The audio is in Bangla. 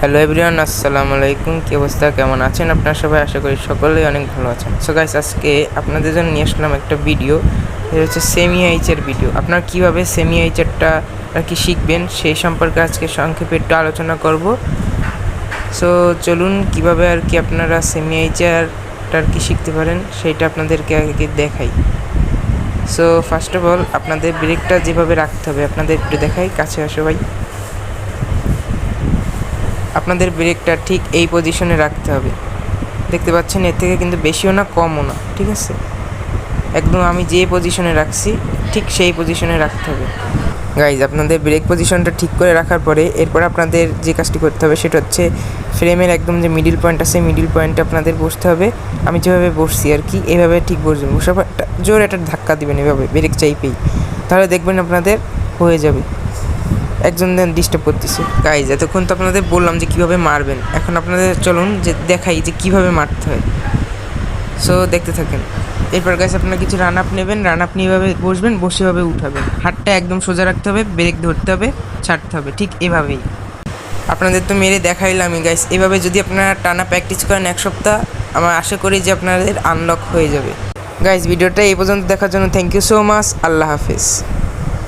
হ্যালো এভরিওয়ান আসসালামু আলাইকুম কি অবস্থা? কেমন আছেন আপনারা সবাই? আশা করি সকলেই অনেক ভালো আছেন। সো গাইস আজকে আপনাদের জন্য নিয়ে আসলাম একটা ভিডিও এটা হচ্ছে সেমি এইচের ভিডিও আপনারা কীভাবে সেমি এইচেরটা আর কি শিখবেন, সেই সম্পর্কে আজকে সংক্ষেপে একটু আলোচনা করব। সো চলুন, কীভাবে আর কি আপনারা সেমি এইচআরটা আর কি শিখতে পারেন সেইটা আপনাদেরকে আগে দেখাই। সো ফার্স্ট অফ অল আপনাদের ব্রেকটা যেভাবে রাখতে হবে, আপনাদের একটু দেখাই, কাছে আসো ভাই। আপনাদের ব্রেকটা ঠিক এই পজিশনে রাখতে হবে। দেখতে পাচ্ছেন, এর থেকে কিন্তু বেশিও না, কমও না, ঠিক আছে? একদম আমি যে পজিশনে রাখছি, ঠিক সেই পজিশনে রাখতে হবে। গাইজ আপনাদের ব্রেক পজিশনটা ঠিক করে রাখার পরে, এরপর আপনাদের যে কাজটি করতে হবে, সেটা হচ্ছে ফ্রেমের একদম যে মিডিল পয়েন্ট আছে মিডিল পয়েন্টে আপনাদের বসতে হবে। আমি যেভাবে বসছি আর কি, এভাবে ঠিক বসবেন। একটা জোরে একটা ধাক্কা দিবেন, এভাবে ব্রেক চাইপেই। তাহলে দেখবেন আপনাদের হয়ে যাবে। একজন ডিস্টার্ব করতেছে। গাইজ এতক্ষণ তো আপনাদের বললাম যে কীভাবে মারবেন। এখন আপনাদের চলুন যে দেখাই যে কীভাবে মারতে হয়। সো দেখতে থাকেন। এরপর গাইজ আপনারা কিছু রান আপ নেবেন। রান আপ নিয়ে এভাবে বসবেন, বসে এভাবে উঠাবেন। হাতটা একদম সোজা রাখতে হবে ব্রেক ধরতে হবে, ছাড়তে হবে, ঠিক এভাবেই। আপনাদের তো মেরে দেখাইলামই গাইস এভাবে যদি আপনারা টানা প্র্যাকটিস করেন এক সপ্তাহ, আমার আশা করি যে আপনাদের আনলক হয়ে যাবে। গাইস ভিডিওটা এই পর্যন্ত দেখার জন্য thank you so much Allah Hafiz.